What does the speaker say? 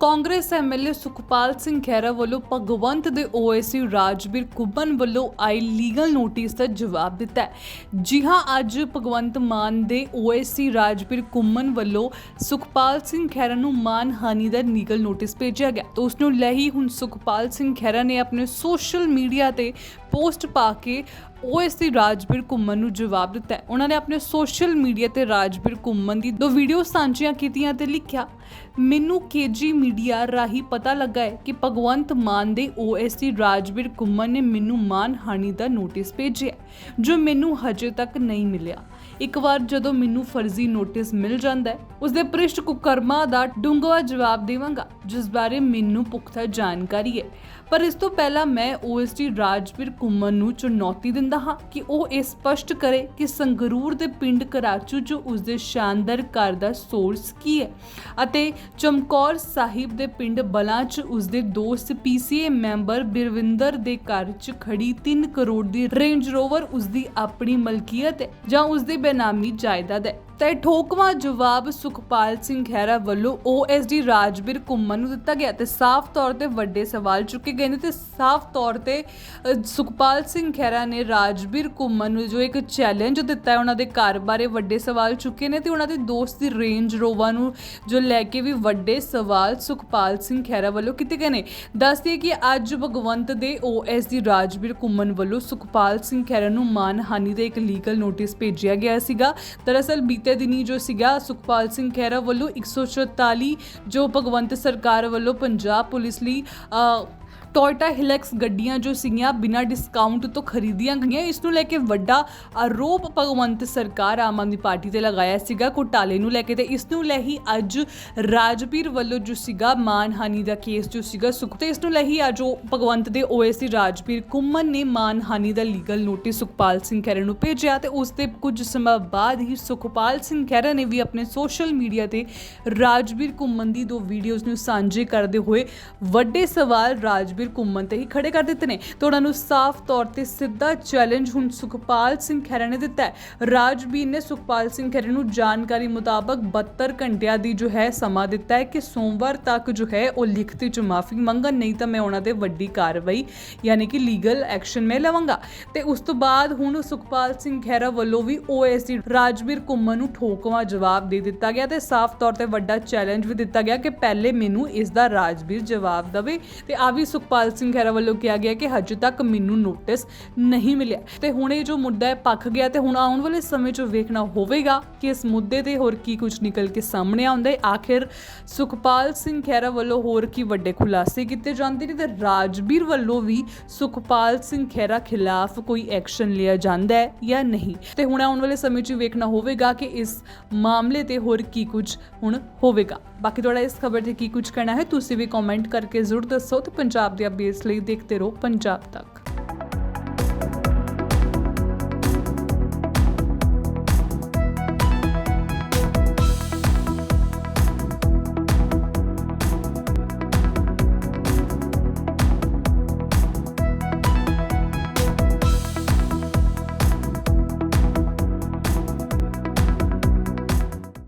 Congress MLA Sukhpal Singh Khaira ਵੱਲੋਂ ਭਗਵੰਤ ਦੇ ਓਐਸਸੀ ਰਾਜਵੀਰ ਕੁੱਬਨ ਵੱਲੋਂ ਆਈ ਲੀਗਲ ਨੋਟਿਸ ਦਾ ਜਵਾਬ ਦਿੱਤਾ ਹੈ। ਜੀ ਹਾਂ, ਅੱਜ ਭਗਵੰਤ ਮਾਨ ਦੇ ਓਐਸਸੀ ਰਾਜਵੀਰ ਕੁੰਮਨ ਵੱਲੋਂ ਸੁਖਪਾਲ ਸਿੰਘ ਖਹਿਰਾ ਨੂੰ ਮਾਨਹਾਨੀ ਦਾ ਲੀਗਲ ਨੋਟਿਸ ਭੇਜਿਆ ਗਿਆ। ਤਾਂ ਉਸ ਨੂੰ ਲੈ ਹੀ ਹੁਣ ਸੁਖਪਾਲ ਸਿੰਘ ਖਹਿਰਾ ਨੇ ਆਪਣੇ ਸੋਸ਼ਲ ਮੀਡੀਆ ਤੇ ਪੋਸਟ ਪਾ ਕੇ ਓਐਸਸੀ ਰਾਜਬੀਰ ਘੁੰਮਣ ਨੂੰ ਜਵਾਬ ਦਿੱਤਾ ਉਹਨਾਂ ਨੇ ਆਪਣੇ ਸੋਸ਼ਲ ਮੀਡੀਆ ਤੇ ਰਾਜਬੀਰ ਘੁੰਮਣ ਦੀ ਦੋ ਵੀਡੀਓ ਸਾਂਝੀਆਂ ਕੀਤੀਆਂ ਤੇ ਲਿਖਿਆ, ਮੈਨੂੰ ਕੇਜੀ ਮੀਡੀਆ ਰਾਹੀਂ ਪਤਾ ਲੱਗਾ ਹੈ ਕਿ ਭਗਵੰਤ ਮਾਨ ਦੇ ਓਐਸਸੀ ਰਾਜਬੀਰ ਘੁੰਮਣ ਨੇ ਮੈਨੂੰ ਮਾਨਹਾਨੀ ਦਾ ਨੋਟਿਸ ਭੇਜਿਆ ਜੋ ਮੈਨੂੰ ਹਜੇ ਤੱਕ ਨਹੀਂ ਮਿਲਿਆ। ਇੱਕ ਵਾਰ ਜਦੋਂ ਮੈਨੂੰ ਫਰਜ਼ੀ ਨੋਟਿਸ ਮਿਲ ਜਾਂਦਾ ਹੈ ਉਸ ਦੇ ਪ੍ਰਿਸ਼ਟ ਕੁਕਰਮਾਂ ਦਾ ਡੂੰਘਾ ਜਵਾਬ ਦੇਵਾਂਗਾ। ਜਿਸ ਬਾਰੇ ਮੈਨੂੰ ਪੁਖਤਾ ਜਾਣਕਾਰੀ ਹੈ। ਪਰ ਇਸ ਤੋਂ ਪਹਿਲਾਂ ਮੈਂ ਓਐਸਟੀ ਰਾਜਵੀਰ ਕੁੰਮਨ ਨੂੰ ਚੁਣੌਤੀ ਦਿੰਦਾ ਹਾਂ ਕਿ ਉਹ ਇਹ ਸਪਸ਼ਟ ਕਰੇ ਕਿ ਸੰਗਰੂਰ ਦੇ ਪਿੰਡ ਕਰਾਚੂ ਜੋ ਉਸ ਦੇ ਸ਼ਾਨਦਾਰ ਘਰ ਦਾ ਸੋਰਸ ਕੀ ਹੈ ਅਤੇ ਚਮਕੌਰ ਸਾਹਿਬ ਦੇ ਪਿੰਡ ਬਲਾਂ 'ਚ ਉਸ ਦੇ ਦੋਸਤ ਪੀਸੀਏ ਮੈਂਬਰ ਬਿਰਵਿੰਦਰ ਦੇ ਘਰ 'ਚ ਖੜੀ 3 ਕਰੋੜ ਦੀ ਰੇਂਜ ਰੋਵਰ ਉਸ ਦੀ ਆਪਣੀ ਮਲਕੀਅਤ ਹੈ ਜਾਂ ਉਸ ਦੇ ਬੇਨਾਮੀ ਜਾਇਦਾਦ ਹੈ। ਤਾਂ ਇਹ ਠੋਕਵਾਂ ਜਵਾਬ ਸੁਖਪਾਲ ਸਿੰਘ ਖਹਿਰਾ ਵੱਲੋਂ ਓਐਸਡੀ ਰਾਜਬੀਰ ਕੁੰਮਨ ਨੂੰ ਦਿੱਤਾ ਗਿਆ ਤੇ ਸਾਫ਼ ਤੌਰ ਤੇ ਵੱਡੇ ਸਵਾਲ ਚੁੱਕੇ ਗਏ ਨੇ ਤੇ ਸਾਫ਼ ਤੌਰ ਤੇ ਸੁਖਪਾਲ ਸਿੰਘ ਖਹਿਰਾ ਨੇ ਰਾਜਬੀਰ ਕੁੰਮਨ ਨੂੰ ਜੋ ਇੱਕ ਚੈਲੰਜ ਦਿੱਤਾ ਹੈ, ਉਹਨਾਂ ਦੇ ਘਰ ਬਾਰੇ ਵੱਡੇ ਸਵਾਲ ਚੁੱਕੇ ਨੇ ਤੇ ਉਹਨਾਂ ਦੇ ਦੋਸਤ ਦੀ ਰੇਂਜ ਰੋਵਾ ਨੂੰ ਜੋ ਲੈ ਕੇ ਵੀ ਵੱਡੇ ਸਵਾਲ ਸੁਖਪਾਲ ਸਿੰਘ ਖਹਿਰਾ ਵੱਲੋਂ ਕੀਤੇ ਗਏ ਨੇ। ਦੱਸਦੀ ਕਿ ਅੱਜ ਭਗਵੰਤ ਦੇ ਓਐਸਡੀ ਰਾਜਬੀਰ ਕੁੰਮਨ ਵੱਲੋਂ ਸੁਖਪਾਲ ਸਿੰਘ ਖਹਿਰਾ ਨੂੰ ਮਾਨਹਾਨੀ ਦਾ ਇੱਕ ਲੀਗਲ ਨੋਟਿਸ ਭੇਜਿਆ ਗਿਆ ਸੀਗਾ। ਦਰਅਸਲ ਬੀਤੇ ਦਿਨੀ ਜੋ ਸੀਗਾ ਸੁਖਪਾਲ ਸਿੰਘ ਖਹਿਰਾ ਵੱਲੋਂ 144 ਜੋ ਭਗਵੰਤ ਸਰਕਾਰ ਵੱਲੋਂ ਪੰਜਾਬ ਪੁਲਿਸ ਲਈ ਅ, ਟੋਇਟਾ ਹਿਲੈਕਸ ਗੱਡੀਆਂ ਜੋ ਸੀਗੀਆਂ ਬਿਨਾਂ ਡਿਸਕਾਊਂਟ ਤੋਂ ਖਰੀਦੀਆਂ ਗਈਆਂ, ਇਸ ਨੂੰ ਲੈ ਕੇ ਵੱਡਾ ਆਰੋਪ ਭਗਵੰਤ ਸਰਕਾਰ ਆਮ ਆਦਮੀ ਪਾਰਟੀ ਤੇ ਲਗਾਇਆ ਸੀਗਾ। ਘੁਟਾਲੇ ਨੂੰ ਲੈ ਕੇ ਤੇ ਇਸ ਨੂੰ ਲੈ ਹੀ ਅੱਜ ਰਾਜਵੀਰ ਵੱਲੋਂ ਜੋ ਸੀਗਾ ਮਾਨਹਾਨੀ ਦਾ ਕੇਸ ਜੋ ਸੀਗਾ ਸੁਖ ਤੇ ਇਸ ਨੂੰ ਲੈ ਹੀ ਅੱਜ ਉਹ ਭਗਵੰਤ ਦੇ ਓਐਸਸੀ ਰਾਜਵੀਰ ਕੁੰਮਨ ਨੇ ਮਾਨਹਾਨੀ ਦਾ ਲੀਗਲ ਨੋਟਿਸ ਸੁਖਪਾਲ ਸਿੰਘ ਖਹਿਰਾ ਨੂੰ ਭੇਜਿਆ ਤੇ ਉਸ ਦੇ ਕੁਝ ਸਮਾਂ ਬਾਅਦ ਹੀ ਸੁਖਪਾਲ ਸਿੰਘ ਖਹਿਰਾ ਨੇ ਵੀ ਆਪਣੇ ਸੋਸ਼ਲ ਮੀਡੀਆ ਤੇ ਰਾਜਵੀਰ ਕੁੰਮਨ ਦੀ ਦੋ ਵੀਡੀਓਜ਼ ਨੂੰ ਸਾਂਝੇ ਕਰਦੇ ਹੋਏ ਵੱਡੇ ਸਵਾਲ ਰਾਜਵੀਰ ਘੁੰਮਣ ਤੇ ਹੀ ਖੜੇ ਕਰ ਦਿੱਤੇ ਨੇ। ਤੇ ਉਹਨਾਂ ਨੂੰ ਸਾਫ਼ ਤੌਰ ਤੇ ਸਿੱਧਾ ਚੈਲੰਜ ਹੁਣ ਸੁਖਪਾਲ ਸਿੰਘ ਖਹਿਰਾ ਨੇ ਦਿੱਤਾ ਹੈ। ਰਾਜਵੀਰ ਨੇ ਸੁਖਪਾਲ ਸਿੰਘ ਖਹਿਰਾ ਨੂੰ ਜਾਣਕਾਰੀ ਮੁਤਾਬਕ 72 ਘੰਟਿਆਂ ਦੀ ਜੋ ਹੈ ਸਮਾਂ ਦਿੱਤਾ ਹੈ ਕਿ ਸੋਮਵਾਰ ਤੱਕ ਜੋ ਹੈ ਉਹ ਲਿਖਤੀ ਚ ਮਾਫੀ ਮੰਗਣ, ਨਹੀਂ ਤਾਂ ਮੈਂ ਉਹਨਾਂ ਦੇ ਵੱਡੀ ਕਾਰਵਾਈ ਯਾਨੀ ਕਿ ਲੀਗਲ ਐਕਸ਼ਨ ਮੈਂ ਲਵਾਂਗਾ। ਤੇ ਉਸ ਤੋਂ ਬਾਅਦ ਹੁਣ ਸੁਖਪਾਲ ਸਿੰਘ ਖਹਿਰਾ ਵੱਲੋਂ ਵੀ ਓਐਸਡੀ ਰਾਜਵੀਰ ਘੁੰਮਣ ਨੂੰ ਠੋਕਵਾਂ ਜਵਾਬ ਦੇ ਦਿੱਤਾ ਗਿਆ ਤੇ ਸਾਫ਼ ਤੌਰ ਤੇ ਵੱਡਾ ਚੈਲੰਜ ਵੀ ਦਿੱਤਾ ਗਿਆ ਕਿ ਪਹਿਲੇ ਮੈਨੂੰ ਇਸ ਦਾ ਰਾਜਬੀਰ ਜਵਾਬ ਦੇਵੇ। ਤੇ ਆ ਵੀ ਸੁਖਪਾਲ ਸਿੰਘ ਖਹਿਰਾ ਵੱਲੋਂ ਕਿਹਾ ਗਿਆ ਕਿ ਹਜੇ ਤੱਕ ਮੈਨੂੰ ਨੋਟਿਸ ਨਹੀਂ ਮਿਲਿਆ। ਤੇ ਹੁਣ ਇਹ ਜੋ ਮੁੱਦਾ ਹੈ ਪੱਕ ਗਿਆ ਤੇ ਹੁਣ ਆਉਣ ਵਾਲੇ ਸਮੇਂ 'ਚ ਵੇਖਣਾ ਹੋਵੇਗਾ ਕਿ ਇਸ ਮੁੱਦੇ ਤੇ ਹੋਰ ਕੀ ਕੁਝ ਨਿਕਲ ਕੇ ਸਾਹਮਣੇ ਆਉਂਦਾ ਹੈ। ਆਖਿਰ ਸੁਖਪਾਲ ਸਿੰਘ ਖਹਿਰਾ ਵੱਲੋਂ ਹੋਰ ਕੀ ਵੱਡੇ ਖੁਲਾਸੇ ਕੀਤੇ ਜਾਂਦੇ ਨੇ ਤੇ ਰਾਜਬੀਰ ਵੱਲੋਂ ਵੀ ਸੁਖਪਾਲ ਸਿੰਘ ਖਹਿਰਾ ਖਿਲਾਫ ਕੋਈ ਐਕਸ਼ਨ ਲਿਆ ਜਾਂਦਾ ਹੈ ਜਾਂ ਨਹੀਂ? ਤੇ ਹੁਣ ਆਉਣ ਵਾਲੇ ਸਮੇਂ 'ਚ ਵੇਖਣਾ ਹੋਵੇਗਾ ਕਿ ਇਸ ਮਾਮਲੇ ਤੇ ਹੋਰ ਕੀ ਕੁਝ ਹੁਣ ਹੋਵੇਗਾ। ਬਾਕੀ ਤੁਹਾਡਾ ਇਸ ਖਬਰ ਤੇ ਕੀ ਕੁਝ ਕਹਿਣਾ ਹੈ, ਤੁਸੀਂ ਵੀ ਕਮੈਂਟ ਕਰਕੇ ਜ਼ਰੂਰ ਦੱਸੋ ਤੇ ਪੰਜਾਬ ਦੇ ਅਪਡੇਟਸ ਲਈ ਦੇਖਦੇ ਰਹੋ ਪੰਜਾਬ ਤੱਕ।